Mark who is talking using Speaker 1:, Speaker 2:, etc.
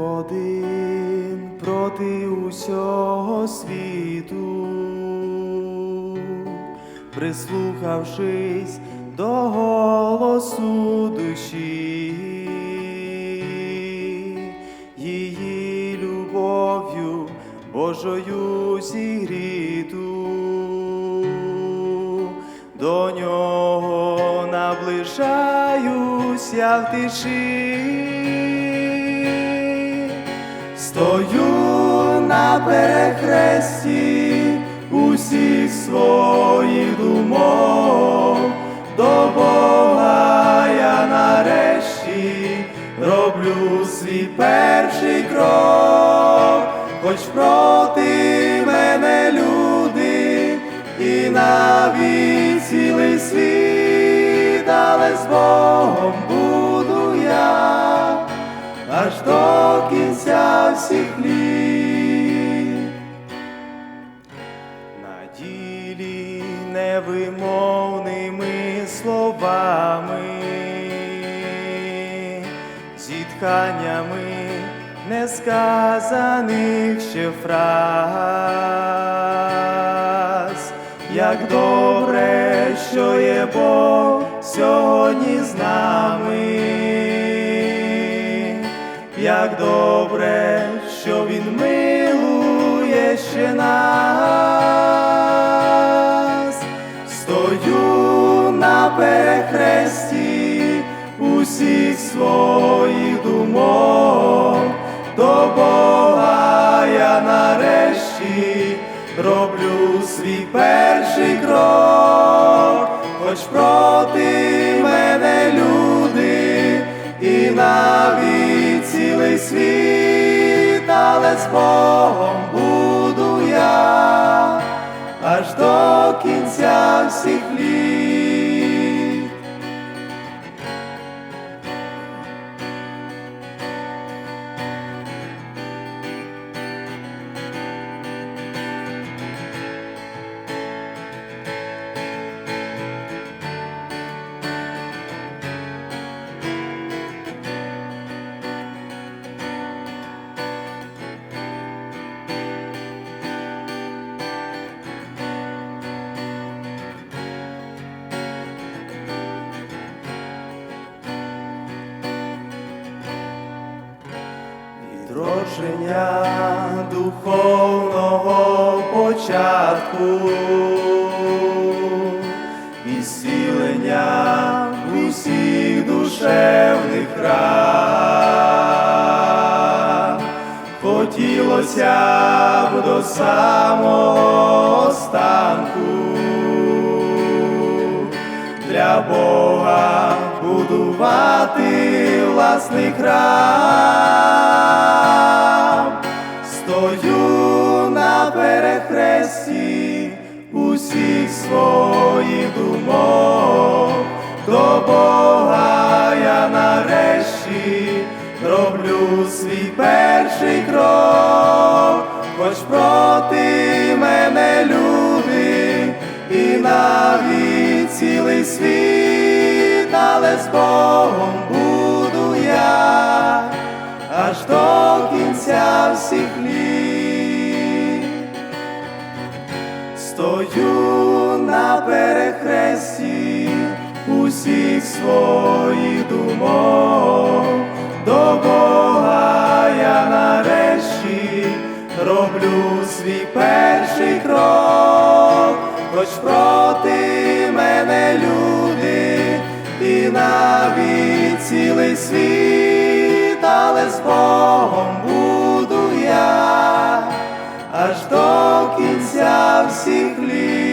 Speaker 1: один проти усього світу, прислухавшись до голосу душі, її любов'ю Божою зігріту, до нього наближаюсь я в тиші. Стою на перехресті усіх своїх думок, до Бога я нарешті роблю свій перший крок, хоч проти мене люди і навіть цілий світ, але з Богом буду я. Аж до кінця всіх літ. На ділі невимовними словами, зітханнями несказаних ще фраз, як добре, що є Бог сьогодні з нами як добре, що він милує ще нас, стою на перехресті усіх своїх думок, до Бога я нарешті роблю свій перший крок, хоч проти мене люди і навіть цілий світ, але з Богом буду я аж до кінця всіх літ. Відродження духовного початку, і зцілення усіх душевних ран. Хотілося б до самого останку для Бога будувати власний храм. Перехресті усіх своїх думок, до Бога я нарешті роблю свій перший крок, хоч проти мене люди і навіть цілий світ, але з Богом буду я. Аж до кінця всіх літ. стою на перехресті усіх своїх думок, до Бога я нарешті роблю свій перший крок, хоч проти мене люди, і навіть цілий світ, але з Богом буду я аж до кінця. aos ciclistas.